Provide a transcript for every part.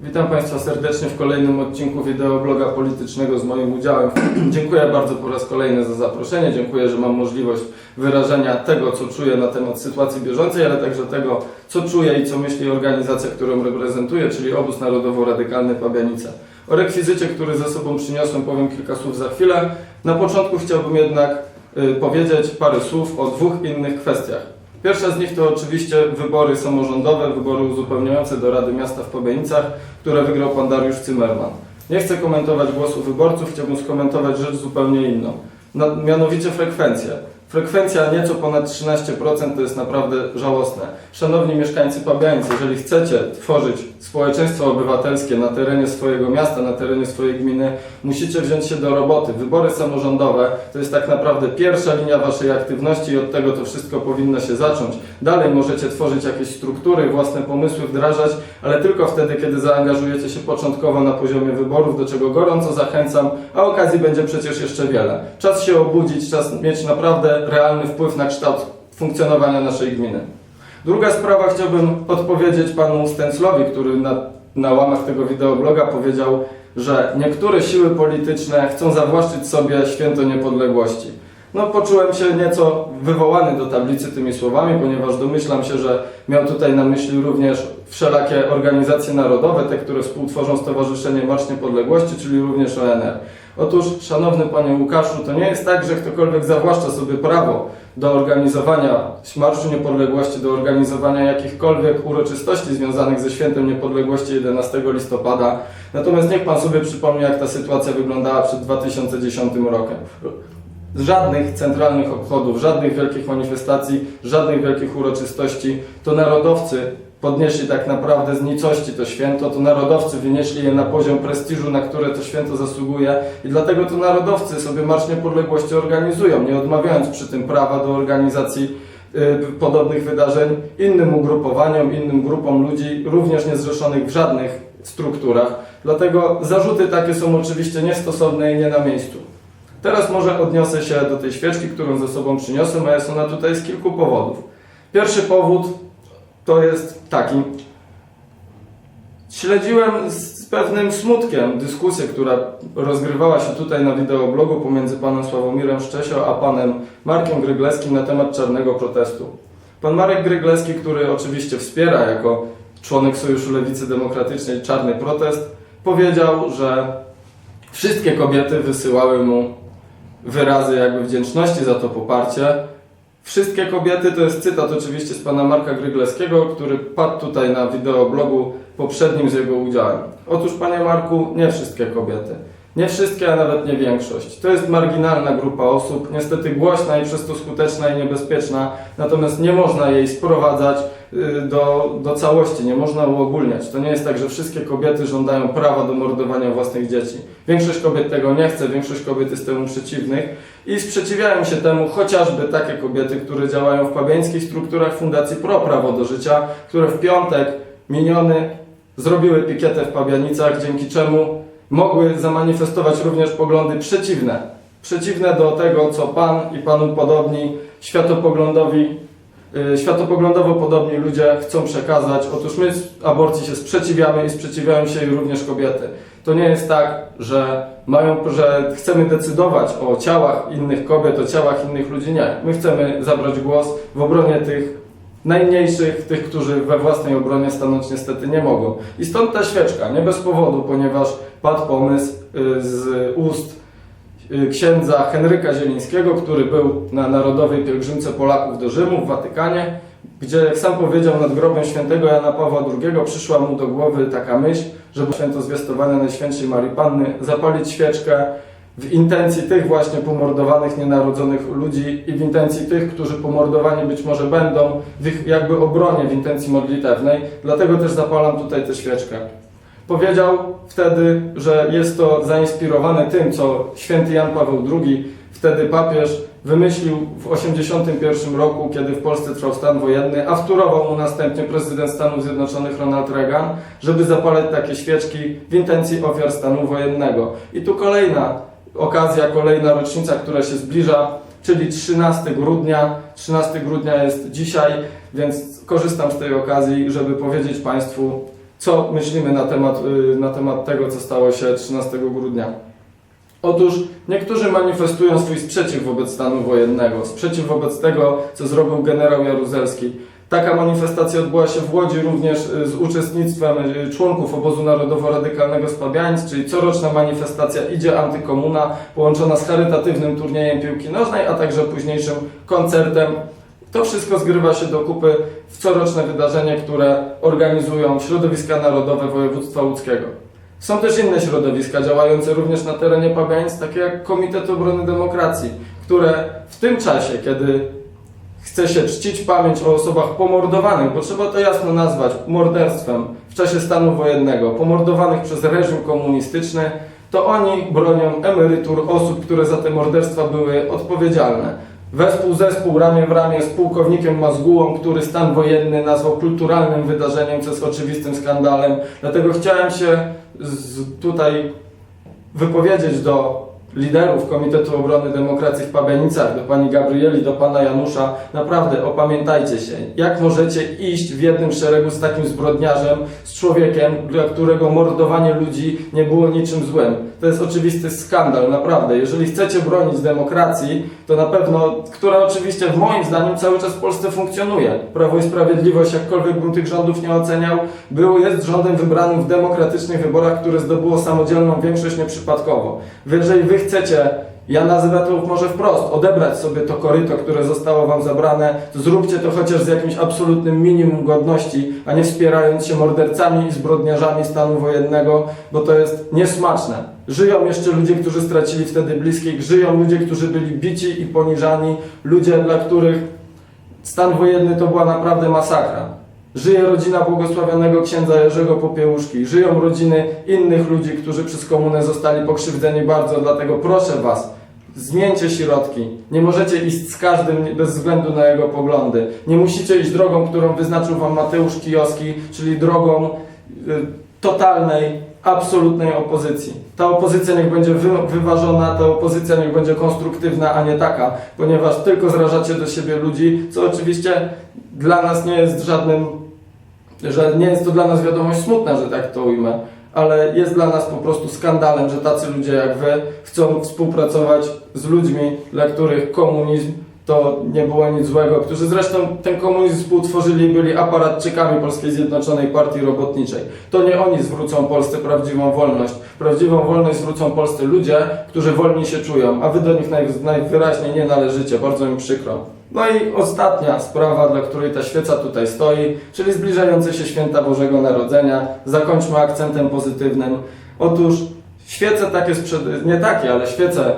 Witam Państwa serdecznie w kolejnym odcinku wideobloga politycznego z moim udziałem. Dziękuję bardzo po raz kolejny za zaproszenie. Dziękuję, że mam możliwość wyrażenia tego, co czuję na temat sytuacji bieżącej, ale także tego, co czuję i co myśli organizacja, którą reprezentuję, czyli Obóz Narodowo-Radykalny Pabianice. O rekwizycie, który ze sobą przyniosłem, powiem kilka słów za chwilę. Na początku chciałbym jednak y, powiedzieć parę słów o dwóch innych kwestiach. Pierwsza z nich to oczywiście wybory samorządowe, wybory uzupełniające do Rady Miasta w Pobienicach, które wygrał pan Dariusz Zimmerman. Nie chcę komentować głosu wyborców, chciałbym skomentować rzecz zupełnie inną. Mianowicie frekwencję. Frekwencja nieco ponad 13% to jest naprawdę żałosne. Szanowni mieszkańcy Pabianic, jeżeli chcecie tworzyć społeczeństwo obywatelskie na terenie swojego miasta, na terenie swojej gminy, musicie wziąć się do roboty. Wybory samorządowe to jest tak naprawdę pierwsza linia waszej aktywności i od tego to wszystko powinno się zacząć. Dalej możecie tworzyć jakieś struktury, własne pomysły wdrażać, ale tylko wtedy, kiedy zaangażujecie się początkowo na poziomie wyborów, do czego gorąco zachęcam, a okazji będzie przecież jeszcze wiele. Czas się obudzić, czas mieć naprawdę realny wpływ na kształt funkcjonowania naszej gminy. Druga sprawa, chciałbym odpowiedzieć panu Stęclowi, który na, na łamach tego wideobloga powiedział, że niektóre siły polityczne chcą zawłaszczyć sobie święto niepodległości. No, poczułem się nieco wywołany do tablicy tymi słowami, ponieważ domyślam się, że miał tutaj na myśli również wszelakie organizacje narodowe, te, które współtworzą Stowarzyszenie Marsz Niepodległości, czyli również ONR. Otóż, szanowny panie Łukaszu, to nie jest tak, że ktokolwiek zawłaszcza sobie prawo do organizowania Marszu Niepodległości, do organizowania jakichkolwiek uroczystości związanych ze Świętem Niepodległości 11 listopada. Natomiast niech pan sobie przypomni, jak ta sytuacja wyglądała przed 2010 rokiem. Żadnych centralnych obchodów, żadnych wielkich manifestacji, żadnych wielkich uroczystości. To narodowcy podnieśli tak naprawdę z nicości to święto, to narodowcy wynieśli je na poziom prestiżu, na które to święto zasługuje i dlatego to narodowcy sobie Marsz Niepodległości organizują, nie odmawiając przy tym prawa do organizacji y, podobnych wydarzeń innym ugrupowaniom, innym grupom ludzi, również niezrzeszonych w żadnych strukturach. Dlatego zarzuty takie są oczywiście niestosowne i nie na miejscu. Teraz może odniosę się do tej świeczki, którą ze sobą przyniosłem, a jest ona tutaj z kilku powodów. Pierwszy powód to jest taki. Śledziłem z pewnym smutkiem dyskusję, która rozgrywała się tutaj na wideoblogu pomiędzy panem Sławomirem Szczesio a panem Markiem Grygleskim na temat czarnego protestu. Pan Marek Grygleski, który oczywiście wspiera jako członek Sojuszu Lewicy Demokratycznej czarny protest, powiedział, że wszystkie kobiety wysyłały mu wyrazy jakby wdzięczności za to poparcie. Wszystkie kobiety, to jest cytat oczywiście z pana Marka Grygleskiego, który padł tutaj na wideoblogu poprzednim z jego udziałem. Otóż panie Marku, nie wszystkie kobiety. Nie wszystkie, a nawet nie większość. To jest marginalna grupa osób, niestety głośna i przez to skuteczna i niebezpieczna, natomiast nie można jej sprowadzać do, do całości, nie można uogólniać. To nie jest tak, że wszystkie kobiety żądają prawa do mordowania własnych dzieci. Większość kobiet tego nie chce, większość kobiet jest temu przeciwnych i sprzeciwiają się temu chociażby takie kobiety, które działają w pabieńskich strukturach Fundacji Pro Prawo do Życia, które w piątek miniony zrobiły pikietę w Pabianicach, dzięki czemu mogły zamanifestować również poglądy przeciwne. Przeciwne do tego, co Pan i Panu podobni światopoglądowi, y, światopoglądowo podobni ludzie chcą przekazać. Otóż my aborcji się sprzeciwiamy i sprzeciwiają się również kobiety. To nie jest tak, że mają, że chcemy decydować o ciałach innych kobiet, o ciałach innych ludzi. Nie. My chcemy zabrać głos w obronie tych najmniejszych, tych, którzy we własnej obronie stanąć niestety nie mogą. I stąd ta świeczka, nie bez powodu, ponieważ padł pomysł y, z ust y, księdza Henryka Zielińskiego, który był na Narodowej Pielgrzymce Polaków do Rzymu w Watykanie, gdzie, jak sam powiedział, nad grobem świętego Jana Pawła II przyszła mu do głowy taka myśl, żeby święto zwiastowania Najświętszej Marii Panny zapalić świeczkę w intencji tych właśnie pomordowanych, nienarodzonych ludzi i w intencji tych, którzy pomordowani być może będą, w ich jakby obronie, w intencji modlitewnej. Dlatego też zapalam tutaj tę świeczkę. Powiedział wtedy, że jest to zainspirowane tym, co święty Jan Paweł II, wtedy papież, wymyślił w 1981 roku, kiedy w Polsce trwał stan wojenny, a wtórował mu następnie prezydent Stanów Zjednoczonych Ronald Reagan, żeby zapalać takie świeczki w intencji ofiar stanu wojennego. I tu kolejna okazja, kolejna rocznica, która się zbliża, czyli 13 grudnia. 13 grudnia jest dzisiaj, więc korzystam z tej okazji, żeby powiedzieć Państwu, co myślimy na temat, y, na temat tego, co stało się 13 grudnia. Otóż niektórzy manifestują swój sprzeciw wobec stanu wojennego, sprzeciw wobec tego, co zrobił generał Jaruzelski. Taka manifestacja odbyła się w Łodzi również y, z uczestnictwem y, członków obozu narodowo-radykalnego z Pabianic, czyli coroczna manifestacja Idzie Antykomuna, połączona z charytatywnym turniejem piłki nożnej, a także późniejszym koncertem. To wszystko zgrywa się do kupy w coroczne wydarzenie, które organizują środowiska narodowe województwa łódzkiego. Są też inne środowiska działające również na terenie Pabianic, takie jak Komitet Obrony Demokracji, które w tym czasie, kiedy chce się czcić pamięć o osobach pomordowanych, bo trzeba to jasno nazwać morderstwem w czasie stanu wojennego, pomordowanych przez reżim komunistyczny, to oni bronią emerytur osób, które za te morderstwa były odpowiedzialne. Wespół zespół ramię w ramię z pułkownikiem Mazgułą, który stan wojenny nazwał kulturalnym wydarzeniem, co jest oczywistym skandalem. Dlatego chciałem się z, tutaj wypowiedzieć do liderów Komitetu Obrony Demokracji w Pabianicach, do pani Gabrieli, do pana Janusza, naprawdę opamiętajcie się, jak możecie iść w jednym szeregu z takim zbrodniarzem, z człowiekiem, dla którego mordowanie ludzi nie było niczym złym. To jest oczywisty skandal, naprawdę. Jeżeli chcecie bronić demokracji, to na pewno, która oczywiście w moim zdaniem cały czas w Polsce funkcjonuje. Prawo i Sprawiedliwość, jakkolwiek bym tych rządów nie oceniał, było, jest rządem wybranym w demokratycznych wyborach, które zdobyło samodzielną większość nieprzypadkowo. Jeżeli wy chcecie, ja nazywam to może wprost, odebrać sobie to koryto, które zostało wam zabrane, to zróbcie to chociaż z jakimś absolutnym minimum godności, a nie wspierając się mordercami i zbrodniarzami stanu wojennego, bo to jest niesmaczne. Żyją jeszcze ludzie, którzy stracili wtedy bliskich, żyją ludzie, którzy byli bici i poniżani, ludzie, dla których stan wojenny to była naprawdę masakra. Żyje rodzina błogosławionego księdza Jerzego Popiełuszki. Żyją rodziny innych ludzi, którzy przez komunę zostali pokrzywdzeni bardzo. Dlatego proszę Was, zmieńcie środki. Nie możecie iść z każdym bez względu na jego poglądy. Nie musicie iść drogą, którą wyznaczył Wam Mateusz Kijowski, czyli drogą y, totalnej, absolutnej opozycji. Ta opozycja niech będzie wy, wyważona, ta opozycja niech będzie konstruktywna, a nie taka, ponieważ tylko zrażacie do siebie ludzi, co oczywiście dla nas nie jest żadnym, że nie jest to dla nas wiadomość smutna, że tak to ujmę, ale jest dla nas po prostu skandalem, że tacy ludzie jak wy chcą współpracować z ludźmi, dla których komunizm to nie było nic złego, którzy zresztą ten komunizm współtworzyli byli aparatczykami Polskiej Zjednoczonej Partii Robotniczej. To nie oni zwrócą Polsce prawdziwą wolność. Prawdziwą wolność zwrócą Polsce ludzie, którzy wolni się czują, a wy do nich naj, najwyraźniej nie należycie. Bardzo mi przykro. No i ostatnia sprawa, dla której ta świeca tutaj stoi, czyli zbliżające się święta Bożego Narodzenia. Zakończmy akcentem pozytywnym. Otóż świece takie, nie takie, ale świece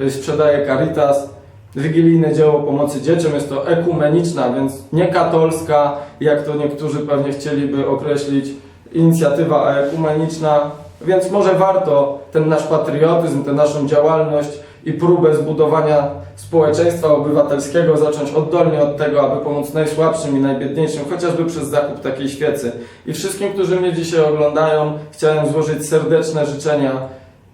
y, sprzedaje Caritas, wigilijne dzieło pomocy dzieciom. Jest to ekumeniczna, więc nie katolska, jak to niektórzy pewnie chcieliby określić, inicjatywa, ekumeniczna. Więc może warto ten nasz patriotyzm, tę naszą działalność i próbę zbudowania społeczeństwa obywatelskiego zacząć oddolnie od tego, aby pomóc najsłabszym i najbiedniejszym, chociażby przez zakup takiej świecy. I wszystkim, którzy mnie dzisiaj oglądają, chciałem złożyć serdeczne życzenia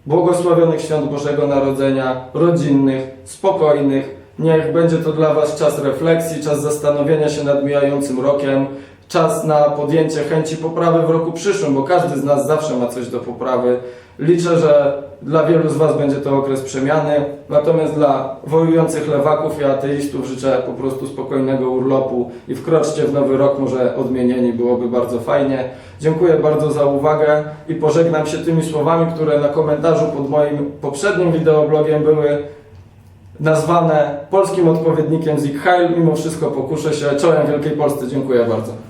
błogosławionych świąt Bożego Narodzenia, rodzinnych, spokojnych. Niech będzie to dla Was czas refleksji, czas zastanowienia się nad mijającym rokiem, czas na podjęcie chęci poprawy w roku przyszłym, bo każdy z nas zawsze ma coś do poprawy. Liczę, że dla wielu z Was będzie to okres przemiany, natomiast dla wojujących lewaków i ateistów życzę po prostu spokojnego urlopu i wkroczcie w nowy rok, może odmienieni byłoby bardzo fajnie. Dziękuję bardzo za uwagę i pożegnam się tymi słowami, które na komentarzu pod moim poprzednim wideoblogiem były nazwane polskim odpowiednikiem Zig Heil. Mimo wszystko pokuszę się. Czołem Wielkiej Polsce. Dziękuję bardzo.